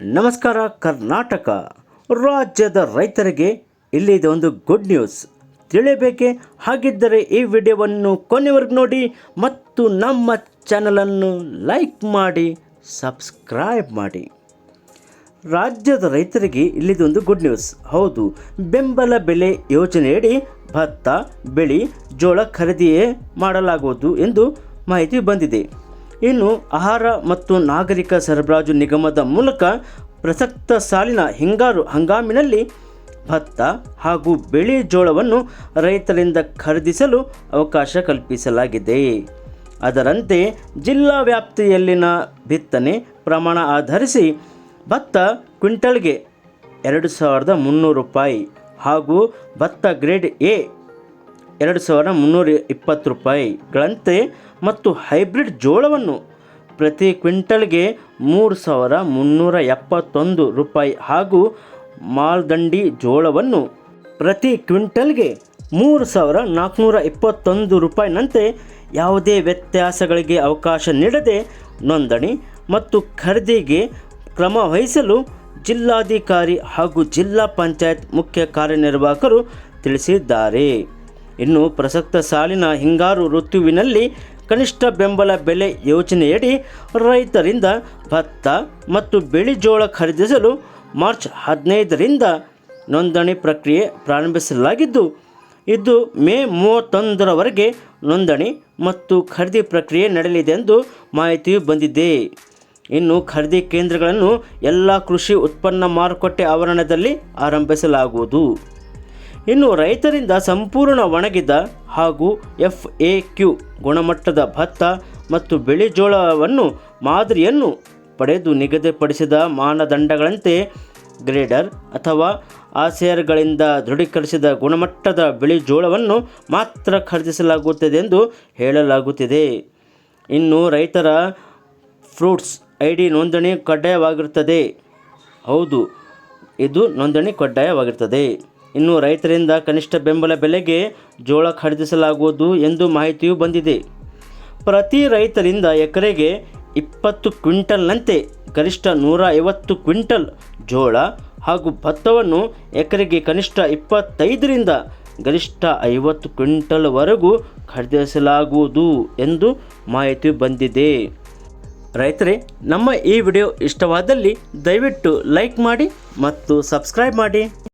ನಮಸ್ಕಾರ, ಕರ್ನಾಟಕ. ರಾಜ್ಯದ ರೈತರಿಗೆ ಇಲ್ಲಿದೆ ಒಂದು ಗುಡ್ ನ್ಯೂಸ್ ತಿಳಿಯಬೇಕೆ? ಹಾಗಿದ್ದರೆ ಈ ವಿಡಿಯೋವನ್ನು ಕೊನೆವರೆಗೂ ನೋಡಿ ಮತ್ತು ನಮ್ಮ ಚಾನಲನ್ನು ಲೈಕ್ ಮಾಡಿ ಸಬ್ಸ್ಕ್ರೈಬ್ ಮಾಡಿ. ರಾಜ್ಯದ ರೈತರಿಗೆ ಇಲ್ಲಿದೊಂದು ಗುಡ್ ನ್ಯೂಸ್ ಹೌದು, ಬೆಂಬಲ ಬೆಲೆ ಯೋಜನೆಯಡಿ ಭತ್ತ, ಬೆಳಿ, ಜೋಳ ಖರೀದಿಯೇ ಮಾಡಲಾಗುವುದು ಎಂದು ಮಾಹಿತಿ ಬಂದಿದೆ. ಇನ್ನು ಆಹಾರ ಮತ್ತು ನಾಗರಿಕ ಸರಬರಾಜು ನಿಗಮದ ಮೂಲಕ ಪ್ರಸಕ್ತ ಸಾಲಿನ ಹಿಂಗಾರು ಹಂಗಾಮಿನಲ್ಲಿ ಭತ್ತ ಹಾಗೂ ಬೆಳೆ ಜೋಳವನ್ನು ರೈತರಿಂದ ಖರೀದಿಸಲು ಅವಕಾಶ ಕಲ್ಪಿಸಲಾಗಿದೆ. ಅದರಂತೆ ಜಿಲ್ಲಾ ವ್ಯಾಪ್ತಿಯಲ್ಲಿನ ಬಿತ್ತನೆ ಪ್ರಮಾಣ ಆಧರಿಸಿ ಭತ್ತ ಕ್ವಿಂಟಲ್ಗೆ ಎರಡು ಸಾವಿರದ ಮುನ್ನೂರು ರೂಪಾಯಿ ಹಾಗೂ ಭತ್ತ ಗ್ರೇಡ್ ಎ ಎರಡು ಸಾವಿರ ಮುನ್ನೂರ ಇಪ್ಪತ್ತು ರೂಪಾಯಿಗಳಂತೆ ಮತ್ತು ಹೈಬ್ರಿಡ್ ಜೋಳವನ್ನು ಪ್ರತಿ ಕ್ವಿಂಟಲ್ಗೆ ಮೂರು ಸಾವಿರ ಮುನ್ನೂರ ಎಪ್ಪತ್ತೊಂದು ರೂಪಾಯಿ ಹಾಗೂ ಮಾಲ್ದಂಡಿ ಜೋಳವನ್ನು ಪ್ರತಿ ಕ್ವಿಂಟಲ್ಗೆ ಮೂರು ಸಾವಿರ ನಾಲ್ಕುನೂರ ಇಪ್ಪತ್ತೊಂದು ರೂಪಾಯಿನಂತೆ ಯಾವುದೇ ವ್ಯತ್ಯಾಸಗಳಿಗೆ ಅವಕಾಶ ನೀಡದೆ ನೋಂದಣಿ ಮತ್ತು ಖರೀದಿಗೆ ಕ್ರಮ ವಹಿಸಲು ಜಿಲ್ಲಾಧಿಕಾರಿ ಹಾಗೂ ಜಿಲ್ಲಾ ಪಂಚಾಯತ್ ಮುಖ್ಯ ಕಾರ್ಯನಿರ್ವಾಹಕರು ತಿಳಿಸಿದ್ದಾರೆ. ಇನ್ನು ಪ್ರಸಕ್ತ ಸಾಲಿನ ಹಿಂಗಾರು ಋತುವಿನಲ್ಲಿ ಕನಿಷ್ಠ ಬೆಂಬಲ ಬೆಲೆ ಯೋಜನೆಯಡಿ ರೈತರಿಂದ ಭತ್ತ ಮತ್ತು ಬಿಳಿ ಜೋಳ ಖರೀದಿಸಲು ಮಾರ್ಚ್ ಹದಿನೈದರಿಂದ ನೋಂದಣಿ ಪ್ರಕ್ರಿಯೆ ಪ್ರಾರಂಭಿಸಲಾಗಿದ್ದು, ಇದು ಮೇ ಮೂವತ್ತೊಂದರವರೆಗೆ ನೋಂದಣಿ ಮತ್ತು ಖರೀದಿ ಪ್ರಕ್ರಿಯೆ ನಡೆಯಲಿದೆ ಎಂದು ಮಾಹಿತಿಯು ಬಂದಿದೆ. ಇನ್ನು ಖರೀದಿ ಕೇಂದ್ರಗಳನ್ನು ಎಲ್ಲ ಕೃಷಿ ಉತ್ಪನ್ನ ಮಾರುಕಟ್ಟೆ ಆವರಣದಲ್ಲಿ ಆರಂಭಿಸಲಾಗುವುದು. ಇನ್ನು ರೈತರಿಂದ ಸಂಪೂರ್ಣ ಒಣಗಿದ ಹಾಗೂ ಎಫ್ ಎ ಕ್ಯೂ ಗುಣಮಟ್ಟದ ಭತ್ತ ಮತ್ತು ಬೆಳೆಜೋಳವನ್ನು ಮಾದರಿಯನ್ನು ಪಡೆದು ನಿಗದಿಪಡಿಸಿದ ಮಾನದಂಡಗಳಂತೆ ಗ್ರೇಡರ್ ಅಥವಾ ಆಸೇರ್ಗಳಿಂದ ದೃಢೀಕರಿಸಿದ ಗುಣಮಟ್ಟದ ಬಿಳಿ ಜೋಳವನ್ನು ಮಾತ್ರ ಖರೀದಿಸಲಾಗುತ್ತದೆ ಎಂದು ಹೇಳಲಾಗುತ್ತಿದೆ. ಇನ್ನು ರೈತರ ಫ್ರೂಟ್ಸ್ ಐ ಡಿ ನೋಂದಣಿ ಕಡ್ಡಾಯವಾಗಿರುತ್ತದೆ. ಹೌದು, ಇದು ನೋಂದಣಿ ಕಡ್ಡಾಯವಾಗಿರ್ತದೆ ಇನ್ನು ರೈತರಿಂದ ಕನಿಷ್ಠ ಬೆಂಬಲ ಬೆಲೆಗೆ ಜೋಳ ಖರೀದಿಸಲಾಗುವುದು ಎಂದು ಮಾಹಿತಿಯೂ ಬಂದಿದೆ. ಪ್ರತಿ ರೈತರಿಂದ ಎಕರೆಗೆ ಇಪ್ಪತ್ತು ಕ್ವಿಂಟಲ್ನಂತೆ ಗರಿಷ್ಠ ನೂರ ಐವತ್ತು ಕ್ವಿಂಟಲ್ ಜೋಳ ಹಾಗೂ ಭತ್ತವನ್ನು ಎಕರೆಗೆ ಕನಿಷ್ಠ ಇಪ್ಪತ್ತೈದರಿಂದ ಗರಿಷ್ಠ ಐವತ್ತು ಕ್ವಿಂಟಲ್ವರೆಗೂ ಖರೀದಿಸಲಾಗುವುದು ಎಂದು ಮಾಹಿತಿ ಬಂದಿದೆ. ರೈತರೇ, ನಮ್ಮ ಈ ವಿಡಿಯೋ ಇಷ್ಟವಾದಲ್ಲಿ ದಯವಿಟ್ಟು ಲೈಕ್ ಮಾಡಿ ಮತ್ತು ಸಬ್ಸ್ಕ್ರೈಬ್ ಮಾಡಿ.